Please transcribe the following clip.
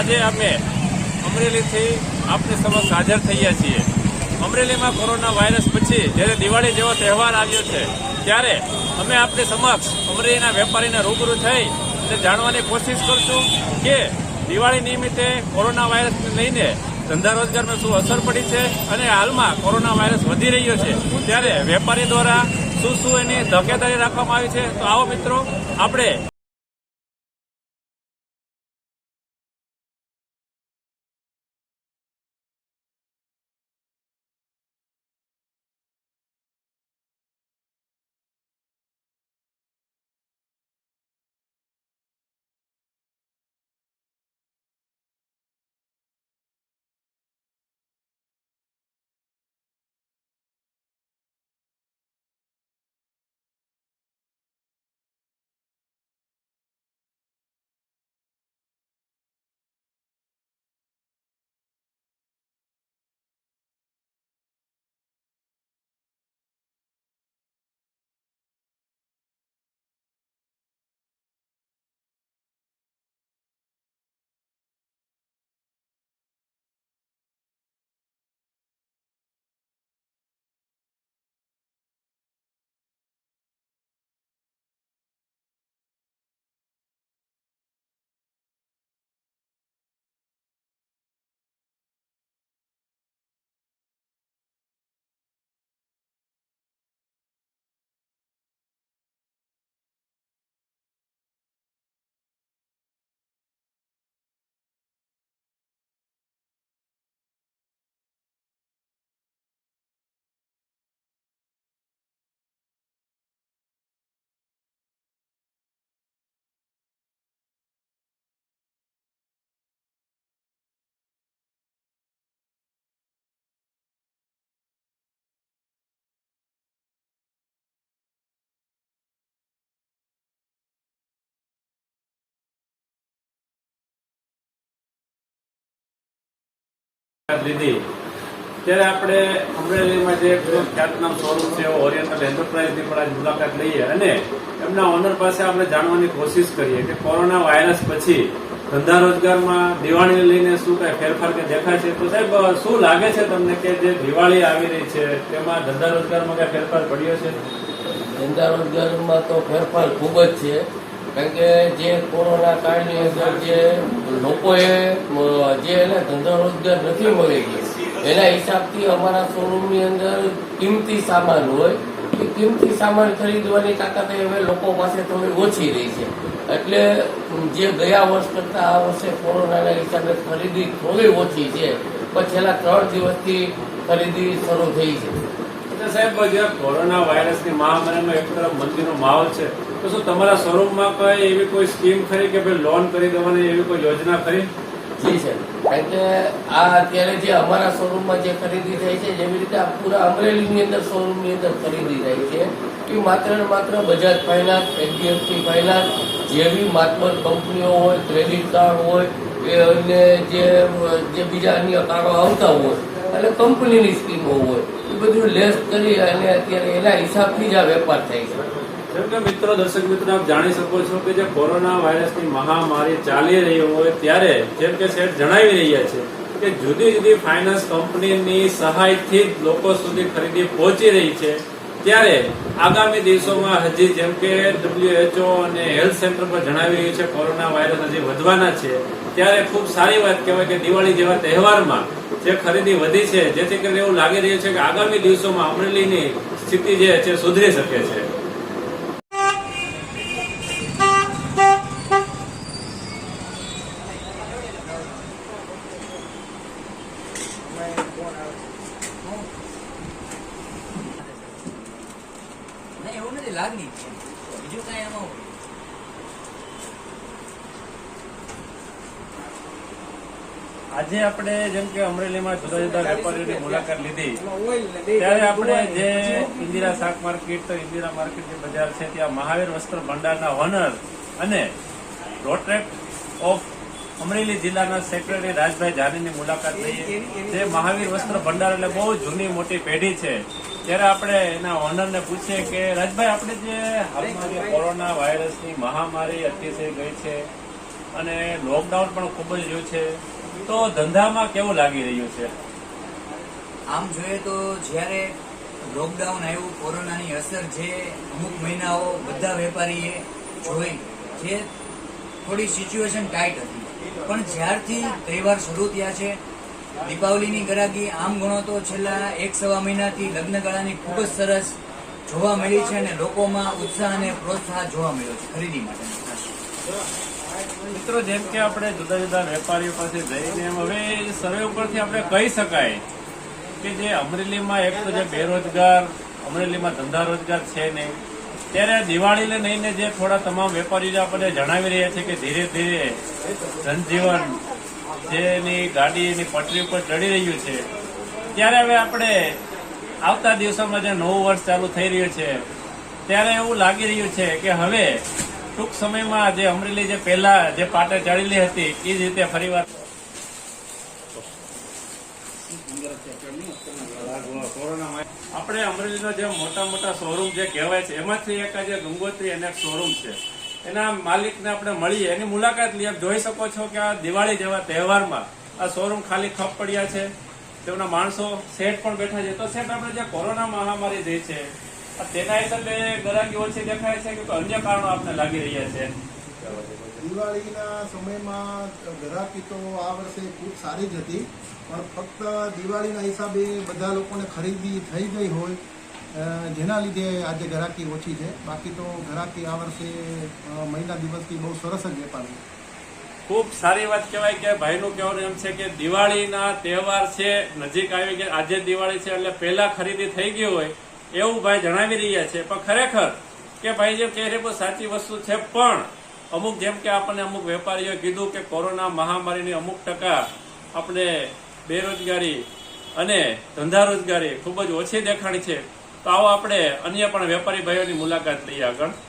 આજે અમે અમરેલીથી આપની સમક્ષ હાજર થઈએ છીએ. અમરેલીમાં કોરોના વાયરસ પછી જ્યારે દિવાળી જેવો તહેવાર આવ્યો છે, ત્યારે અમે આપની સમક્ષ અમરેલીના વેપારીને રૂબરૂ થઈ અને જાણવાની કોશિશ કરશું કે દિવાળી નિમિત્તે કોરોના વાયરસને લઈને ધંધા રોજગારમાં શું અસર પડી છે અને હાલમાં કોરોના વાયરસ વધી રહ્યો છે, ત્યારે વેપારી દ્વારા શું શું એની તકેદારી રાખવામાં આવી છે, તો આવો મિત્રો, આપણે લીધી. ત્યારે આપણે અમરેલીમાં જે ખ્યાતનામ સ્વરૂપ છે ઓરિએન્ટલ એન્ટરપ્રાઇઝની પણ આજે મુલાકાત લઈએ અને એમના ઓનર પાસે આપણે જાણવાની કોશિશ કરીએ કે કોરોના વાયરસ પછી ધંધા રોજગારમાં દિવાળીને લઈને શું કઈ ફેરફાર કે દેખાય છે? તો સાહેબ, શું લાગે છે તમને કે જે દિવાળી આવી રહી છે, તેમાં ધંધા રોજગારમાં કઈ ફેરફાર પડ્યો છે? ધંધા રોજગારમાં તો ફેરફાર ખૂબ જ છે. કારણ કે જે કોરોના કાળની અંદર જે લોકોએ જે એને ધંધા રોજગાર નથી મળી ગયો એના હિસાબથી અમારા શોરૂમની અંદર કિંમતી સામાન હોય, એ કિંમતી સામાન ખરીદવાની તાકાત હવે લોકો પાસે થોડી ઓછી રહી છે. એટલે જે ગયા વર્ષ કરતાં આ વર્ષે કોરોનાના હિસાબે ખરીદી થોડી ઓછી છે, પણ છેલ્લા ત્રણ દિવસથી ખરીદી શરૂ થઈ છે. એટલે સાહેબ જે કોરોના વાયરસની મહામારીમાં એક તરફ મંદીનો માહોલ છે, તો શું તમારા શોરૂમમાં કઈ એવી કોઈ સ્કીમ ખરી કે ભાઈ લોન કરી દેવાની એવી કોઈ યોજના ખરી? જી સાહેબ. કારણ કે આ અત્યારે જે અમારા શોરૂમમાં જે ખરીદી થાય છે, જેવી રીતે આ પૂરા અમરેલીની અંદર શોરૂમની અંદર ખરીદી થાય છે, એ માત્ર ને માત્ર બજાજ ફાઇનાન્સ, એચડીએફસી ફાઇનાન્સ જેવી માતબર કંપનીઓ હોય, ક્રેડિટ કાર્ડ હોય, એ અને જે જે બીજા અન્ય કાર્ડો આવતા હોય, એટલે કંપનીની સ્કીમો હોય. એ બધું લેસ કરી અને અત્યારે એના હિસાબથી આ વેપાર થાય છે. જેમ કે મિત્રો, દર્શક મિત્રો, આપ જાણી શકો છો કે જે કોરોના વાયરસની મહામારી ચાલી રહી હોય ત્યારે, જેમ કે શેઠ જણાવી રહ્યા છે, કે જુદી જુદી ફાઇનાન્સ કંપનીની સહાયથી લોકો સુધી ખરીદી પહોંચી રહી છે. ત્યારે આગામી દિવસોમાં હજી જેમ કે ડબ્લ્યુએચઓ અને હેલ્થ સેન્ટર પર જણાવી રહ્યું છે, કોરોના વાયરસ હજી વધવાના છે, ત્યારે ખૂબ સારી વાત કહેવાય કે દિવાળી જેવા તહેવારમાં જે ખરીદી વધી છે, જેથી કરીને એવું લાગી રહ્યું છે કે આગામી દિવસોમાં અમરેલીની સ્થિતિ જે છે, સુધરી શકે છે નહીં એવું નથી લાગણી છે. બીજું કઈ એમાં હોય. આજે આપણે જેમ કે અમરેલીમાં જુદા જુદા વેપારીઓની મુલાકાત લીધી. ત્યારે આપણે જે ઇન્દિરા શાક માર્કેટ તો ઇન્દિરા માર્કેટ જે બજાર છે ત્યાં મહાવીર વસ્ત્ર ભંડારના ઓનર અને રોટ્રેક ઓફ અમરેલી જિલ્લાના સેક્રેટરી રાજભાઈ જાનીની મુલાકાત લઈએ. જે મહાવીર વસ્ત્ર ભંડાર એટલે બહુ જૂની મોટી પેઢી છે. ત્યારે આપણે એના ઓનરને પૂછીએ કે રાજભાઈ આપણે જે હાલમાં જે કોરોના વાયરસની મહામારી અતિશય ગઈ છે અને લોકડાઉન પણ ખૂબ જ રહ્યું છે તો ધંધામાં કેવું લાગી રહ્યું છે? આમ જોઈએ તો જ્યારે લોકડાઉન આવ્યું કોરોનાની અસર જે અમુક મહિનાઓ બધા વેપારીએ જોઈ જે થોડી સિચ્યુએશન ટાઈટ હતી. પણ જ્યારથી તહેવાર શરૂ થયા છે, દીપાવલીની ગરાગી આમ ગણો તો છેલ્લા એક સવા મહિનાથી લગ્નગાળાની ખૂબ જ સરસ જોવા મળી છે અને લોકોમાં ઉત્સાહ અને પ્રોત્સાહન જોવા મળ્યો છે ખરીદી માટે મિત્રો, જેમ કે આપણે જુદા જુદા વેપારીઓ પાસે જઈને હવે સર્વે ઉપરથી આપણે કહી શકાય કે જે અમરેલીમાં એક તો જે બેરોજગાર, અમરેલીમાં ધંધા રોજગાર છે નહીં. ત્યારે દિવાળીને લઈને જે થોડા તમામ વેપારીઓ આપણને જણાવી રહ્યા છે કે ધીરે ધીરે જનજીવન જેની ગાડીની પટરી ઉપર ચડી રહ્યું છે, ત્યારે હવે આપણે આવતા દિવસોમાં જે નવું વર્ષ ચાલુ થઈ રહ્યું છે, ત્યારે એવું લાગી રહ્યું છે કે હવે ટૂંક સમયમાં જે અમરેલી જે પહેલા જે પાટે ચડેલી હતી, એ જ રીતે ફરીવાર આપણે અમરેલીનો જે મોટા મોટા શોરૂમ જે કહેવાય છે, એમાંથી એક આ જે ગંગોત્રી અને શોરૂમ છે. એના માલિકને આપણે મળીએ, એની મુલાકાત લઈએ. જોઈ શકો છો કે આ દિવાળી જેવા તહેવારમાં આ શોરૂમ ખાલી ખપ પડ્યા છે. તેમના માણસો સેટ પણ બેઠા છે. તો સેટ આપણે જે કોરોના મહામારી જે છે તેના હિસાબે ગરાકી ઓછી દેખાય છે કે અન્ય કારણો આપણે લાગી રહ્યા છે? દિવાળીના સમયમાં ગ્રાહકી તો આ વર્ષે ખૂબ સારી જ હતી. પણ ફક્ત દિવાળીના હિસાબે બધા લોકોને ખરીદી થઈ ગઈ હોય જેના લીધે આજે ગ્રાહકી ઓછી છે. બાકી તો ગ્રાહકી આ વર્ષે મહિના દિવસથી બહુ સરસ જ વેપાર છે. ખૂબ સારી વાત કહેવાય કે ભાઈનું કહેવાનું એમ છે કે દિવાળીના તહેવાર છે, નજીક આવી ગયા, આજે દિવાળી છે એટલે પહેલા ખરીદી થઈ ગઈ હોય એવું ભાઈ જણાવી રહ્યા છે. પણ ખરેખર કે ભાઈ જે કહે છે, બહુ સાચી વસ્તુ છે, પણ અમુક જેમ કે આપણને અમુક વેપારીઓએ કીધું કે કોરોના મહામારીની અમુક ટકા આપણે બેરોજગારી અને ધંધા રોજગારી ખૂબ જ ઓછી દેખાણી છે. તો આવો આપણે અન્ય પણ વેપારી ભાઈઓની મુલાકાત લઈએ આગળ.